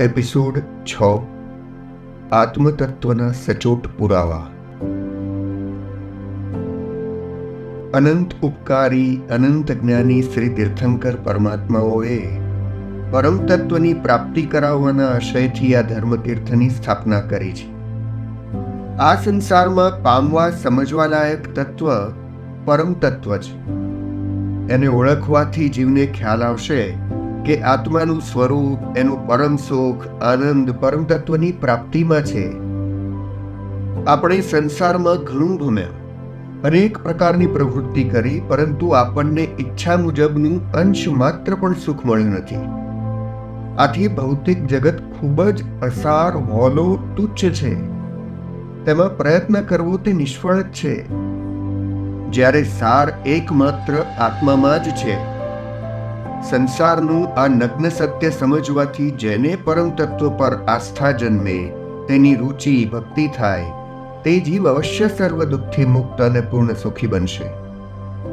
Episode છ, આત્મતત્વના સચોટ પુરાવા. અનંત ઉપકારી, અનંત જ્ઞાની શ્રી તીર્થંકર પરમાત્માઓએ પરમ પ્રાપ્તિ કરાવવાના આશયથી આ ધર્મતીર્થની સ્થાપના કરી છે. આ સંસારમાં પામવા સમજવા લાયક તત્વ પરમ છે. એને ઓળખવાથી જીવને ખ્યાલ આવશે કે આત્માનું સ્વરૂપ, એનું પરમ સુખ, આનંદ, પરમ તત્વની પ્રાપ્તિમાં છે. આપણે સંસારમાં ઘણું ભમ્યા. અનેક પ્રકારની પ્રવૃત્તિ કરી, પરંતુ આપણને ઈચ્છા મુજબનું અંશ માત્ર પણ સુખ મળ્યું નથી. આથી ભૌતિક જગત ખૂબ જ અસાર, હોલો, તુચ્છ છે. તેમાં પ્રયત્ન કરવો તે નિષ્ફળ જ છે. જ્યારે સાર એકમાત્ર આત્મામાં જ છે. સંસારનું આ નગ્ન સત્ય સમજવાથી જેને પરમ તત્વ પર આસ્થા જન્મે, તેની રુચિ, ભક્તિ થાય, તે જીવ અવશ્ય સર્વ દુઃખથી મુક્ત અને પૂર્ણ સુખી બનશે.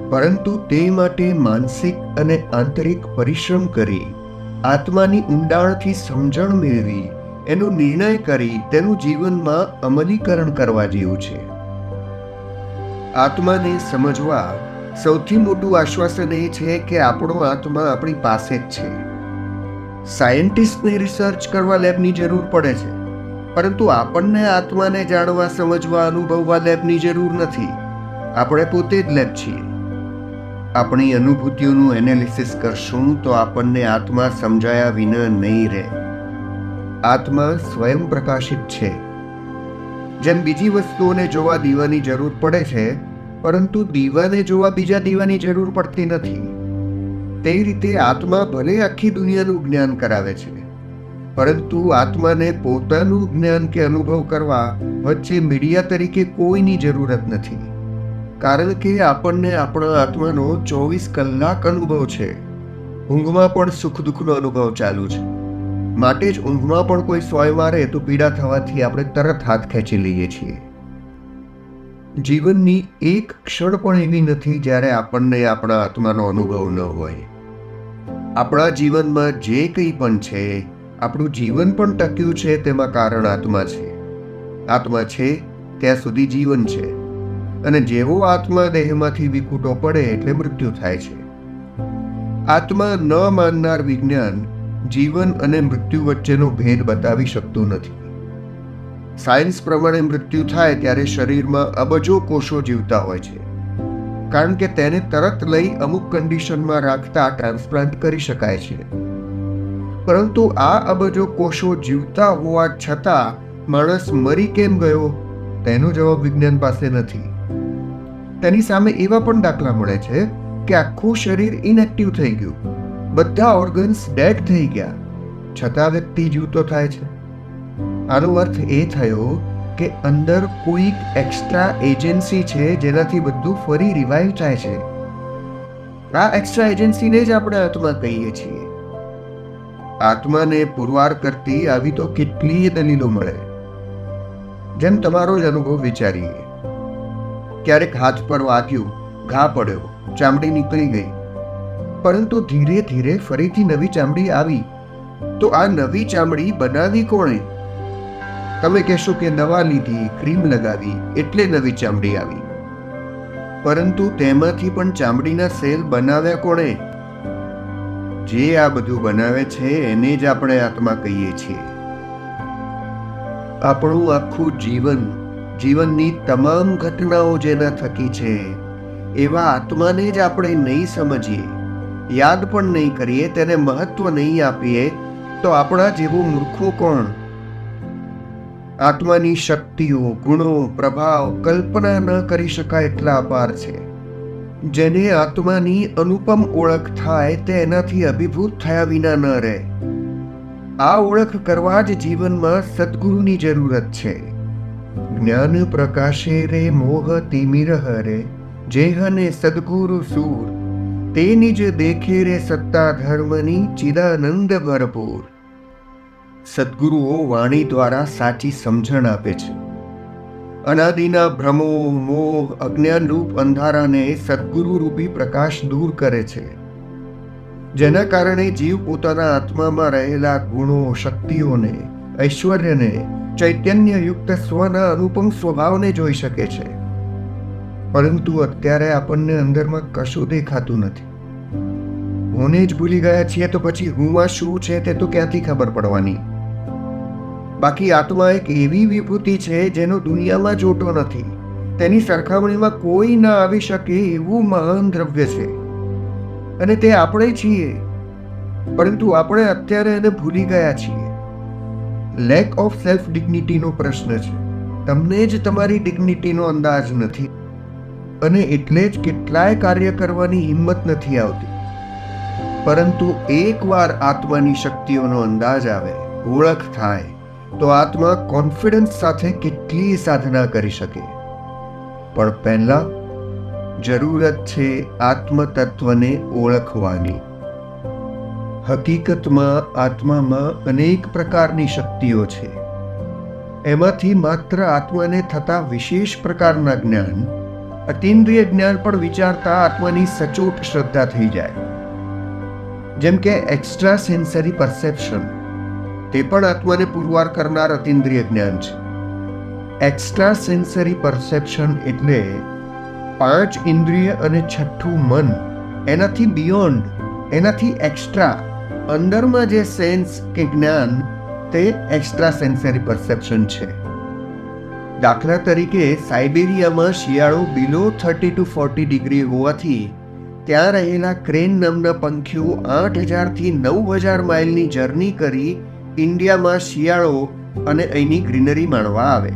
પરંતુ તે માટે માનસિક અને આંતરિક પરિશ્રમ કરી, આત્માની ઊંડાણથી સમજણ મેળવી, એનો નિર્ણય કરી, તેનું જીવનમાં અમલીકરણ કરવા જેવું છે. આત્માને સમજવા સૌથી મોટું આશ્વાસન એ છે કે આપણો આત્મા આપણી પાસે જ છે. સાયન્ટિસ્ટને રિસર્ચ કરવા લેબની જરૂર પડે છે, પરંતુ આપણને આત્માને જાણવા, સમજવા, અનુભવવા લેબની જરૂર નથી. આપણે પોતે જ લેબ છીએ. આપણી અનુભૂતિઓનું એનાલિસિસ કરશું તો આપણને આત્મા સમજાયા વિના નહીં રહે. આત્મા સ્વયં પ્રકાશિત છે. જેમ બીજી વસ્તુઓને જોવા દીવાની જરૂર પડે છે પરંતુ દીવાને જોવા બીજા દીવાની જરૂર પડતી નથી. તે રીતે આત્મા ભલે આખી દુનિયાનું જ્ઞાન કરાવે છે, પરંતુ આત્માને પોતાનું જ્ઞાન કે અનુભવ કરવા વચ્ચે મીડિયા તરીકે કોઈની જરૂરત નથી. કારણ કે આપણને આપણા આત્માનો ચોવીસ કલાક અનુભવ છે. ઊંઘમાં પણ સુખ દુઃખનો અનુભવ ચાલુ છે. માટે જ ઊંઘમાં પણ કોઈ સોય મારે તો પીડા થવાથી આપણે તરત હાથ ખેંચી લઈએ છીએ. જીવનની એક ક્ષણ પણ એવી નથી જ્યારે આપણને આપણા આત્માનો અનુભવ ન હોય. આપણા જીવનમાં જે કંઈ પણ છે, આપણું જીવન પણ ટક્યું છે, તેમાં કારણ આત્મા છે. આત્મા છે, ત્યાં સુધી જીવન છે. અને જેવો આત્મા દેહમાંથી વિકૂટો પડે એટલે મૃત્યુ થાય છે. આત્મા ન માનનાર વિજ્ઞાન જીવન અને મૃત્યુ વચ્ચેનો ભેદ બતાવી શકતું નથી. સાયન્સ પ્રમાણે મૃત્યુ થાય ત્યારે શરીરમાં અબજો કોષો જીવતા હોય છે. કારણ કે તેને તરત લઈ અમુક કન્ડિશનમાં રાખતા ટ્રાન્સપ્લાન્ટ કરી શકાય છે. પરંતુ આ અબજો કોષો જીવતા હોવા છતાં માણસ મરી કેમ ગયો? તેનો જવાબ વિજ્ઞાન પાસે નથી. તેની સામે એવા પણ દાખલા મળે છે કે આખું શરીર ઇનએક્ટિવ થઈ ગયું. બધા ઓર્ગન્સ ડેડ થઈ ગયા. છતાં વ્યક્તિ જીવતો થાય છે. આનો અર્થ એ થયો કે અંદર કોઈક એક્સ્ટ્રા એજન્સી છે જેનાથી બધું ફરી રિવાઇવ થાય છે. આ એક્સ્ટ્રા એજન્સીને જ આપણે આત્મા કહીએ છીએ. આત્માને પુરવાર કરતી આવી તો કેટલીય દલીલો મળે. જેમ તમારો જ અનુભવ વિચારીએ. ક્યારેક હાથ પર વાગ્યું, ઘા પડ્યો, ચામડી નીકળી ગઈ. પરંતુ ધીરે ધીરે ફરીથી નવી ચામડી આવી. તો આ નવી ચામડી બનાવી કોણે? તમે કહેશો કે દવા લીધી ક્રીમ લગાવી એટલે નવી ચામડી આવી. પરંતુ તેમાંથી પણ ચામડીના સેલ બનાવ્યા કોણે? જે આ બધું બનાવે છે એને જ આપણે આત્મા કહીએ છીએ. આપણું આખું જીવન, જીવનની તમામ ઘટનાઓ જેના થકી છે, એવા આત્માને જ આપણે નહીં સમજીએ. યાદ પણ નહીં કરીએ, તેને મહત્વ નહીં આપીએ, તો આપણા જેવું મૂર્ખું કોણ? આત્માની શક્તિઓ, ગુણો, પ્રભાવ કલ્પના ન કરી શકાય એટલા અપાર છે. જેને આત્માની અનુપમ ઓળખ થાય તે એનાથી અભિભૂત થયા વિના ન રહે. આ ઓળખ કરવા જ જીવનમાં સદગુરુની જરૂરત છે. જ્ઞાન પ્રકાશે રે મોહ તિમિર હરે, જેહને સદગુરુ સૂર, તેની જ દેખે રે સત્તા ધર્મની ચિદાનંદ ભરપૂર. સદગુરુઓ વાણી દ્વારા સાચી સમજણ આપે છે. અનાદિના ભ્રમો, મોહ અજ્ઞાન રૂપ અંધારાને સદગુરુ રૂપી પ્રકાશ દૂર કરે છે. જેના કારણે જીવ પોતાના આત્મામાં રહેલા ગુણો, શક્તિઓને, ઐશ્વર્યને, ચૈતન્યયુક્ત સ્વના અનુપમ સ્વભાવને જોઈ શકે છે. પરંતુ અત્યારે આપણને અંદરમાં કશું દેખાતું નથી. હું જ ભૂલી ગયા છીએ તો પછી હુંમાં શું છે તે તો ક્યાંથી ખબર પડવાની? બાકી આત્મા એક એવી વિભૂતિ છે જેનો દુનિયામાં જોટો નથી. તેની સરખામણીમાં કોઈ ના આવી શકે એવું મહાન દ્રવ્ય છે. અને તે આપણે છીએ. પરંતુ આપણે અત્યારે એને ભૂલી ગયા છીએ. લેક ઓફ સેલ્ફ ડિગ્નિટીનો પ્રશ્ન છે. તમને જ તમારી ડિગ્નિટીનો અંદાજ નથી. અને એટલે જ કેટલાય કાર્ય કરવાની હિંમત નથી આવતી. પરંતુ એકવાર આત્માની શક્તિઓનો અંદાજ આવે, ઓળખ થાય. તો આત્મા કોન્ફિડન્સ સાથે કેટલી સાધના કરી શકે? પણ પહેલા જરૂરત છે આત્મતત્વને ઓળખવાની. હકીકતમાં આત્મામાં અનેક પ્રકારની શક્તિઓ છે. એમાંથી માત્ર આત્માને થતા વિશેષ પ્રકારના જ્ઞાન, અતિન્દ્રિય જ્ઞાન પણ વિચારતા આત્માની સચોટ શ્રદ્ધા થઈ જાય. જેમ કે એક્સ્ટ્રા સેન્સરી પરસેપ્શન તે પણ આત્માને પુરવાર કરનાર અતિન્દ્રિય જ્ઞાન છે. એક્સ્ટ્રા સેન્સરી પરસેપ્શન એટલે પાંચ ઇન્દ્રિય અને છઠ્ઠું મન, એનાથી બિયોન્ડ એનાથી એક્સ્ટ્રા અંદરમાં જે સેન્સ કે જ્ઞાન, તે એક્સ્ટ્રા સેન્સરી પરસેપ્શન છે. દાખલા તરીકે સાઇબેરિયામાં શિયાળો below thirty to forty degree હોવાથી ત્યાં રહેલા ક્રેન નામના પંખીઓ આઠ હજારથી નવ હજાર માઇલની જર્ની કરી ઇન્ડિયામાં શિયાળો અને અહીંની ગ્રીનરી માણવા આવે.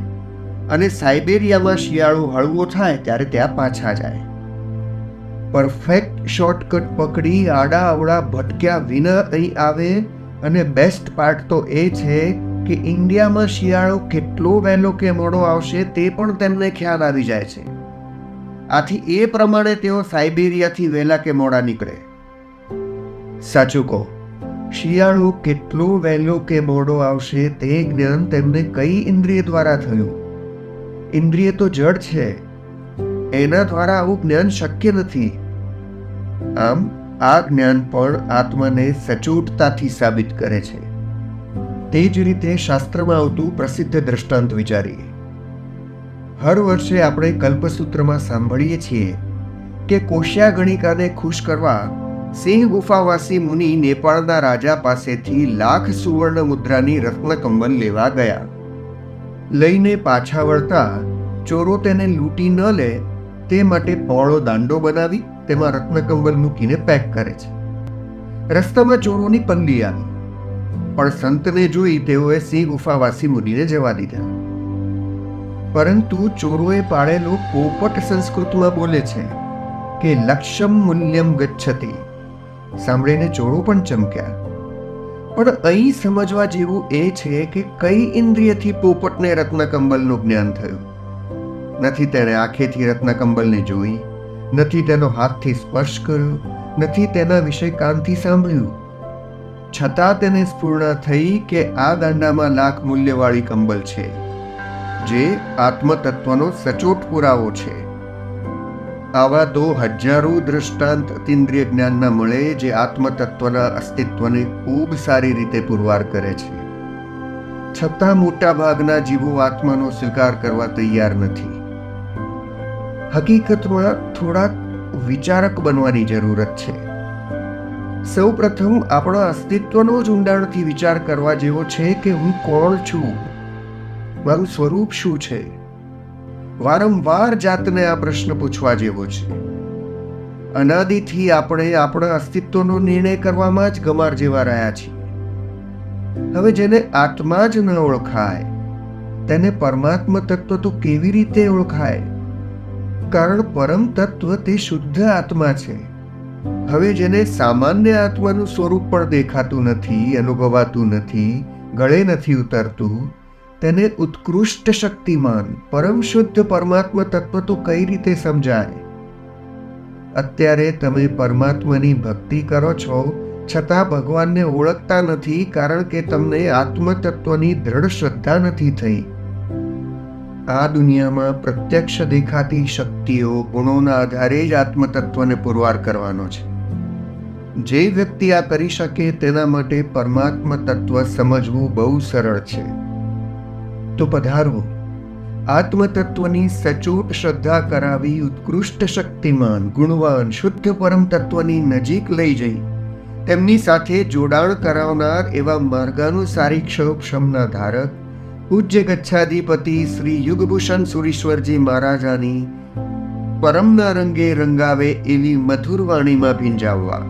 અને સાઇબેરિયામાં શિયાળો હળવો થાય ત્યારે ત્યાં પાછા જાય. પરફેક્ટ શોર્ટકટ પકડી, આડા અવળા ભટક્યા વિના અહીં આવે. અને બેસ્ટ પાર્ટ તો એ છે કે ઇન્ડિયામાં શિયાળો કેટલો વહેલો કે મોડો આવશે તે પણ તેમને ખ્યાલ આવી જાય છે. આથી એ પ્રમાણે તેઓ સાઇબેરિયાથી વહેલા કે મોડા નીકળે. સાચું કહો. શિયાળો કેટલો વહેલો કે મોડો આવશે તે જ્ઞાન તેમને કઈ ઇન્દ્રિય દ્વારા થયું? ઇન્દ્રિય તો જડ છે. એના દ્વારા આવું જ્ઞાન શક્ય નથી. આમ, આ જ્ઞાન પણ આત્માને સચોટતાથી સાબિત કરે છે. તે જ રીતે શાસ્ત્રમાં આવતું પ્રસિદ્ધ દ્રષ્ટાંત વિચારીએ. હર વર્ષે આપણે કલ્પસૂત્રમાં સાંભળીએ છીએ કે કોશ્યા ગણિકાને ખુશ કરવા સિંહ ગુફાવાસી મુનિ નેપાળના રાજા પાસેથી લાખ સુવર્ણ મુદ્રાની રત્નકંબલ લેવા ગયા. લઈને પાછા વળતા ચોરો તેને લૂંટી ન લે, તે માટે પહોળો દાંડો બનાવી તેમાં રત્નકંબલ મૂકીને પેક કરે છે. રસ્તામાં ચોરોની પલ્લી આવી, પણ સંતને જોઈ તેઓએ સિંહ ગુફાવાસી મુનિને જવા દીધા. પરંતુ ચોરોએ પાડેલો પોપટ સંસ્કૃતમાં બોલે છે કે લક્ષ્યમ મૂલ્યમ ગચ્છતિ. સાંભળીને ચોરો પણ ચમક્યા. પણ અહીં સમજવા જેવું એ છે કે કઈ ઇન્દ્રિયથી પોપટને રત્નકંબલનું જ્ઞાન થયું? નથી તેણે આંખેથી રત્નકંબલને જોઈ, નથી તેનો હાથથી સ્પર્શ કર્યો, નથી તેના વિશે કાનથી સાંભળ્યું. છતાં તેને સ્ફૂર્ણ થઈ કે આ દાંડામાં લાખ મૂલ્યવાળી કંબલ છે, જે આત્મતત્વનો સચોટ પુરાવો છે. આવા તો હજારો દ્રષ્ટાંત અતિન્દ્રિય જ્ઞાનના મળે જે આત્મતત્વના અસ્તિત્વને ખૂબ સારી રીતે પુરવાર કરે છે. છતાં મોટા ભાગના જીવો આત્માનો સ્વીકાર કરવા તૈયાર નથી. હકીકતમાં થોડાક વિચારક બનવાની જરૂરત છે. સૌ પ્રથમ આપણા અસ્તિત્વનો જ ઊંડાણથી વિચાર કરવા જેવો છે કે હું કોણ છું? મારું સ્વરૂપ શું છે? વારંવાર જાતને આ પ્રશ્ન પૂછવા જેવો છે. અનાદિથી આપણે આપણા અસ્તિત્વનો નિર્ણય કરવામાં જ ગમાર જેવા રહ્યા છીએ. હવે જેને આત્મા જ ન ઓળખાય, તેને પરમાત્મ તત્વ તો કેવી રીતે ઓળખાય? કારણ પરમ તત્વ તે શુદ્ધ આત્મા છે. હવે જેને સામાન્ય આત્માનું સ્વરૂપ પણ દેખાતું નથી, અનુભવાતું નથી, ગળે નથી ઉતરતું તેને ઉત્કૃષ્ટ શક્તિમાન, પરમ શુદ્ધ પરમાત્મ તત્વ તો કઈ રીતે સમજાય? અત્યારે તમે પરમાત્માની ભક્તિ કરો છો, છતાં ભગવાનને ઓળખતા નથી કારણ કે તમને આત્મતત્વની દ્રઢ શ્રદ્ધા નથી થઈ. આ દુનિયામાં પ્રત્યક્ષ દેખાતી શક્તિઓ ગુણોના આધારે જ આત્મતત્વને પુરવાર કરવાનો છે. જે વ્યક્તિ આ કરી શકે તેના માટે પરમાત્મા તત્વ સમજવું બહુ સરળ છે. તો પધારવો આત્મતત્વની સચોટ શ્રદ્ધા કરાવી ઉત્કૃષ્ટ શક્તિમાન, ગુણવાન, શુદ્ધ પરમ તત્વની નજીક લઈ જઈ. તેમની સાથે જોડાણ કરાવનાર એવા માર્ગાનુસારી ક્ષોક્ષમના ધારક, પૂજ્ય ગચ્છાધિપતિ શ્રી યુગભૂષણ સુરીશ્વરજી મહારાજાની પરમના રંગે રંગાવે એવી મધુર વાણીમાં ભીંજાવવા.